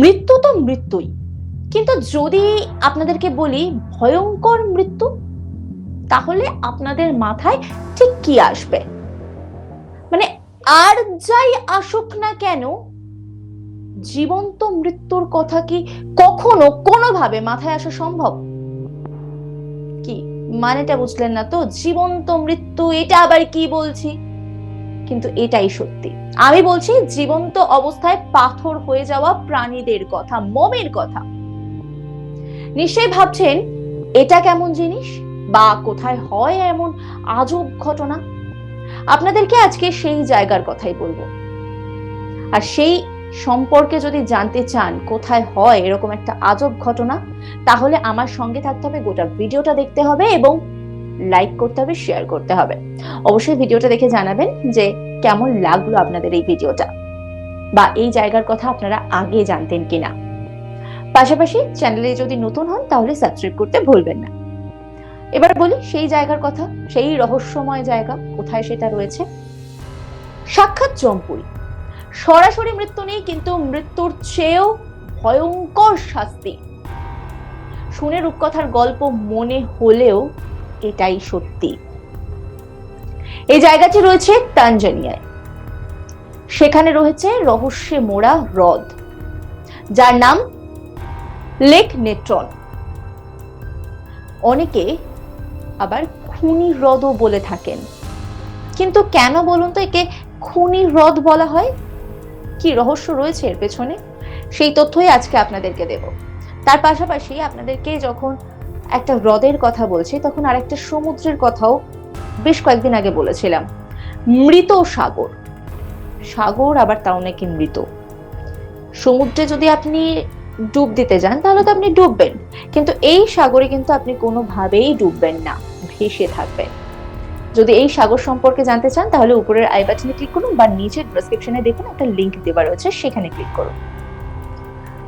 মৃত্যু তো মৃত্যুই। কিন্তু যদি আপনাদেরকে বলি ভয়ঙ্কর মৃত্যু, তাহলে আপনাদের মাথায় ঠিক কি আসবে? মানে আর যাই আসুক না কেন, জীবন্ত মৃত্যুর কথা কি কখনো কোনোভাবে মাথায় আসা সম্ভব? কি মানেটা বুঝলেন না তো? জীবন্ত মৃত্যু, এটা আবার কি বলছি? কিন্তু এটাই সত্যি। আমি বলছি, জীবন্ত অবস্থায় পাথর হয়ে যাওয়া প্রাণীদের কথা, মমের কথা। নিশ্চয়ই ভাবছেন, এটা কেমন জিনিস? বা কোথায় হয় এমন আজব ঘটনা? আপনাদেরকে আজকে সেই জায়গার কথাই বলব? আর সেই সম্পর্কে যদি জানতে চান, কোথায় হয় এরকম একটা আজব ঘটনা, তাহলে আমার সঙ্গে থাকতে হবে, গোটা ভিডিওটা দেখতে হবে এবং লাইক করতে হবে শেয়ার করতে হবে। অবশ্যই ভিডিওটা দেখে জানাবেন যে কেমন লাগল আপনাদের এই ভিডিওটা বা এই জায়গার কথা আপনারা আগে জানতেন কিনা। পাশাপাশি চ্যানেলে যদি নতুন হন, তাহলে সাবস্ক্রাইব করতে ভুলবেন না। এবার বলি সেই জায়গার কথা, সেই রহস্যময় জায়গা কোথায় সেটা রয়েছে? সাক্ষাৎ জম্পুরি সরাসরি মৃত্যু নেই, কিন্তু মৃত্যুর চেয়েও ভয়ঙ্কর শাস্তি। শুনে রূপকথার গল্প মনে হলেও এটাই সত্যি। এই জায়গাটি রয়েছে তানজানিয়ায়। সেখানে রয়েছে রহস্যে মোড়া হ্রদ, যার নাম লেক নেট্রন। অনেকে আবার খুনি হ্রদও বলে থাকেন। কিন্তু কেন বলুন তো একে খুনি হ্রদ বলা হয়? কি রহস্য রয়েছে এর পেছনে? সেই তথ্যই আজকে আপনাদেরকে দেব। তার পাশাপাশি আপনাদেরকে যখন একটা হ্রদের কথা বলছি, তখন আরেকটা সমুদ্রের কথাও বেশ কয়েকদিন আগে বলেছিলাম। মৃত সাগর। সাগর আবার তাও নাকি মৃত। সমুদ্রে যদি আপনি ডুব দিতে যান, তাহলে তো আপনি ডুববেন। কিন্তু এই সাগরে কিন্তু আপনি কোনোভাবেই ডুববেন না, ভেসে থাকবেন। যদি এই সাগর সম্পর্কে জানতে চান, তাহলে উপরের আই বাটনে ক্লিক করুন বা নিচের ডেসক্রিপশনে দেখুন, একটা লিংক দেওয়া রয়েছে, সেখানে ক্লিক করুন।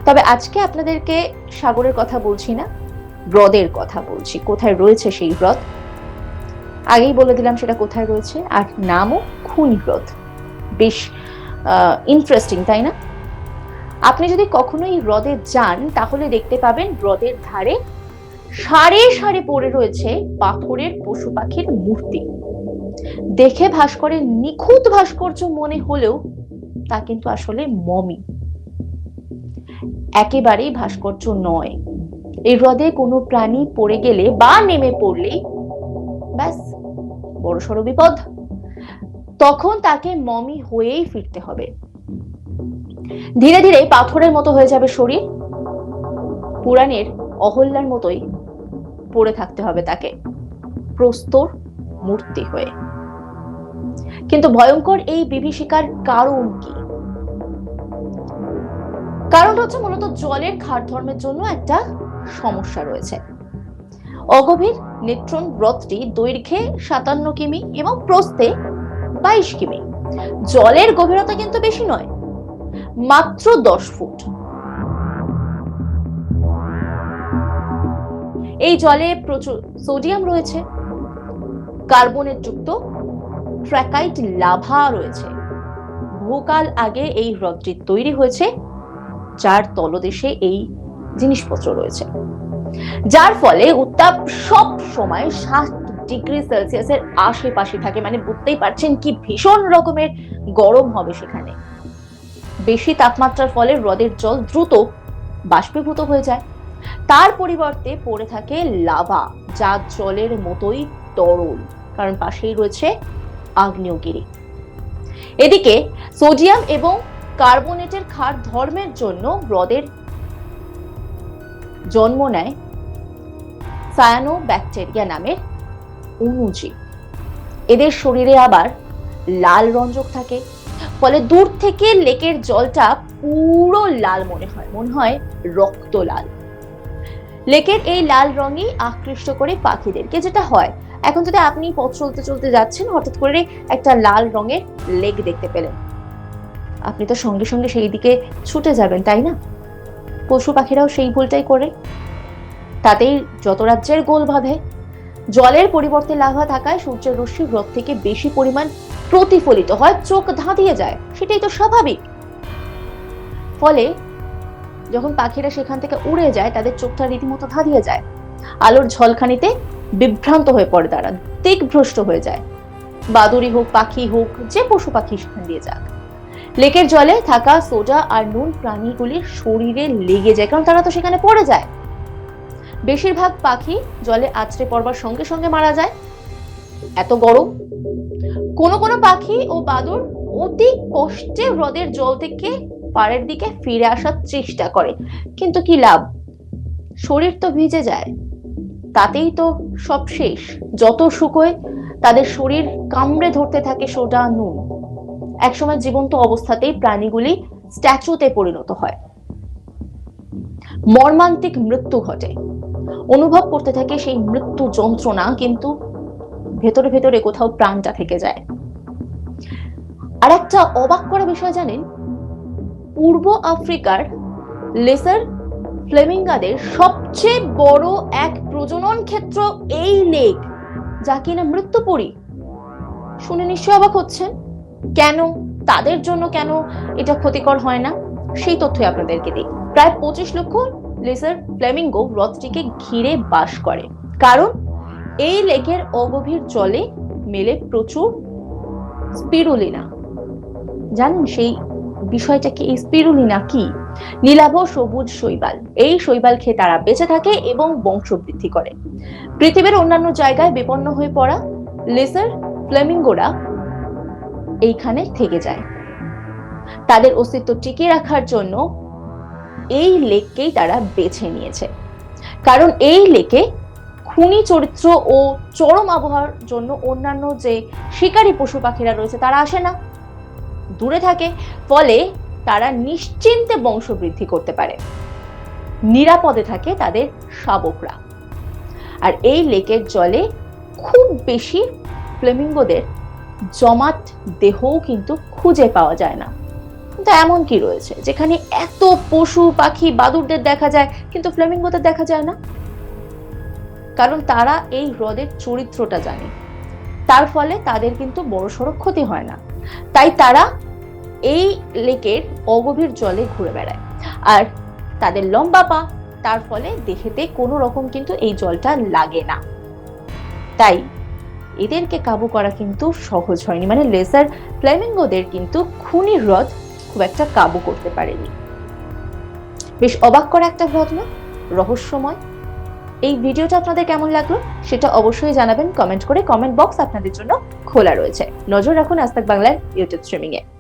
তবে আজকে আপনাদেরকে সাগরের কথা বলছি না। হ্রদের কথা বলছি। কোথায় রয়েছে সেই হ্রদ? আগেই বলে দিলাম সেটা কোথায় রয়েছে। আর নামও খুনি হ্রদ বেশ ইন্টারেস্টিং তাই না? আপনি যদি কখনো এই হ্রদে যান, তাহলে দেখতে পাবেন হ্রদের ধারে সারে সারে পড়ে রয়েছে পাথরের পশু পাখির মূর্তি। দেখে ভাস্করের নিখুঁত ভাস্কর্য মনে হলেও তা কিন্তু আসলে মমি। একেবারেই ভাস্কর্য নয়। এই হ্রদে কোনো প্রাণী পড়ে গেলে বা নেমে পড়লেই ব্যাস বড়সড় বিপদ। তখন তাকে মমি হয়েই ফিরতে হবে। ধীরে ধীরে পাথরের মতো হয়ে যাবে শরীর। পুরাণের অহল্যার মতোই পড়ে থাকতে হবে তাকে, প্রস্তর মূর্তি হয়ে। কিন্তু ভয়ঙ্কর এই বিভীষিকার কারণ কি? কারণটা হচ্ছে মূলত জলের খার ধর্মের জন্য একটা সমস্যা রয়েছে। অগভীর নেত্রন হ্রদটি দৈর্ঘ্যে সাতান্ন কিমি এবং প্রস্থে বাইশ কিমি। জলের গভীরতা কিন্তু বেশি নয়, মাত্র দশ ফুট। এই জলে প্রচুর সোডিয়াম রয়েছে, কার্বনের যুক্ত ট্র্যাকাইট লাভা রয়েছে। বহুকাল আগে এই হ্রদটি তৈরি হয়েছে, যার তলদেশে এই জিনিসপত্র রয়েছে। যার ফলে উত্তাপ সব সময় সাত ডিগ্রি সেলসিয়াসের আশেপাশে থাকে। মানে বুঝতেই পারছেন কি ভীষণ রকমের গরম হবে সেখানে। বেশি তাপমাত্রার ফলে হ্রদের জল দ্রুত বাষ্পীভূত হয়ে যায়। তার পরিবর্তে পড়ে থাকে লাভা, যা জলের মতোই তরল, কারণ পাশেই রয়েছে আগ্নেয়গিরি। এদিকে সোডিয়াম এবং কার্বনেটের ক্ষার ধর্মের জন্য হ্রদের জন্ম নেয় সায়ানো ব্যাকটেরিয়া নামের অণুজীব এদের শরীরে আবার লাল রঞ্জক থাকে, ফলে দূর থেকে লেকের জলটা পুরো লাল মনে হয় মনে হয় রক্ত লাল। লেকের এই লাল রঙই আকৃষ্ট করে পাখিদেরকে যেটা হয়। এখন যদি আপনি পথ চলতে চলতে যাচ্ছেন, হঠাৎ করে একটা লাল রঙের লেক দেখতে পেলেন। আপনি তো সঙ্গে সঙ্গে সেই দিকে ছুটে যাবেন, তাই না? পশু পাখিরাও সেই ভুলটাই করে। তাতেই যত রাজ্যের গোল বাঁধে, জলের পরিবর্তে লাভা থাকায় সূর্যের রশ্মি হ্রদ থেকে বেশি পরিমাণ প্রতিফলিত হয়, চোখ ধাঁধিয়ে যায়। সেটাই তো স্বাভাবিক। ফলে যখন পাখিরা সেখান থেকে উড়ে যায়, তাদের চোখটা রীতিমতো ধাঁধিয়ে যায়। আলোর ঝলখানিতে বিভ্রান্ত হয়ে পড়ে তারা দিকভ্রষ্ট হয়ে যায়। বাদুড়ি হোক পাখি হোক, যে পশু পাখি সেখান দিয়ে যাক। লেকের জলে থাকা সোডা আর নুন প্রাণীগুলির শরীরে লেগে যায়, কারণ তারা তো সেখানে পড়ে যায়। বেশিরভাগ পাখি জলে আছড়ে পড়বার সঙ্গে সঙ্গে মারা যায়। এত গরম। কোনো কোনো পাখি ও বাদুর অতি কষ্টে হ্রদের জল থেকে পাড়ের দিকে ফিরে আসার চেষ্টা করে, কিন্তু কি লাভ? শরীর তো ভিজে যায়। তাতেই তো সব শেষ। যত শুকোয় তাদের শরীর কামড়ে ধরতে থাকে সোডা নুন। একসময় জীবন্ত অবস্থাতেই প্রাণীগুলি স্ট্যাচুতে পরিণত হয়। মর্মান্তিক মৃত্যু ঘটে। অনুভব করতে থাকে সেই মৃত্যু যন্ত্রণা, কিন্তু ভেতরে ভেতরে কোথাও প্রাণটা থেকে যায়। আর একটা অবাক করা বিষয় জানেন, পূর্ব আফ্রিকার লেসার ফ্লেমিঙ্গাদের সবচেয়ে বড় এক প্রজনন ক্ষেত্র এই লেক, যা কিনা মৃত্যুপুরী। শুনে নিশ্চয় অবাক হচ্ছেন। কেন? তাদের জন্য কেন এটা ক্ষতিকর হয় না? সেই তথ্যই আপনাদেরকে দিই। প্রায় পঁচিশ লক্ষ লেসার ফ্লেমিঙ্গো হ্রদটিকে ঘিরে বাস করে। কারণ এই লেকের অগভীর জলে মেলে প্রচুর স্পিরুলিনা। জানেন সেই বিষয়টা কি? স্পিরুলিনা কি? নীলাভ সবুজ শৈবাল। এই শৈবাল খেয়ে তারা বেঁচে থাকে এবং বংশবৃদ্ধি করে। পৃথিবীর অন্যান্য জায়গায় বিপন্ন হয়ে পড়া লেসার ফ্লেমিঙ্গোরা এইখানে থেকে যায়। তাদের অস্তিত্ব টিকিয়ে রাখার জন্য এই লেককেই তারা বেছে নিয়েছে। কারণ এই লেকে খুনি চরিত্র ও চরম আবহাওয়ার জন্য অন্যান্য যে শিকারী পশু পাখিরা রয়েছে, তারা আসে না। দূরে থাকে, ফলে তারা নিশ্চিন্তে বংশবৃদ্ধি করতে পারে। নিরাপদে থাকে তাদের শাবকরা। আর এই লেকের জলে খুব বেশি ফ্লেমিঙ্গোদের জমাট দেহও কিন্তু খুঁজে পাওয়া যায় না। কিন্তু এমন কি রয়েছে? যেখানে এত পশু, পাখি বাদুরদের দেখা যায়, কিন্তু ফ্লেমিঙ্গোদের দেখা যায় না? কারণ তারা এই হ্রদের চরিত্রটা জানে। তার ফলে তাদের কিন্তু বড়সড় ক্ষতি হয় না। তাই তারা এই লেকের অগভীর জলে ঘুরে বেড়ায়। আর তাদের লম্বা পা, তার ফলে দেখেতে কোনো রকম কিন্তু এই জলটা লাগে না। তাই এদেরকে কাবু করা কিন্তু সহজ হয়নি। মানে লেসার ফ্লেমিঙ্গোদের কিন্তু খুনি হ্রদ খুব একটা কাবু করতে পারেনি। বেশ অবাক করা একটা হ্রদ না? রহস্যময়। এই ভিডিওটা আপনাদের কেমন লাগল সেটা অবশ্যই জানাবেন। কমেন্ট করে কমেন্ট বক্স আপনাদের জন্য খোলা রয়েছে। নজর রাখুন আস্তাক বাংলার ইউটিউব স্ট্রিমিং এ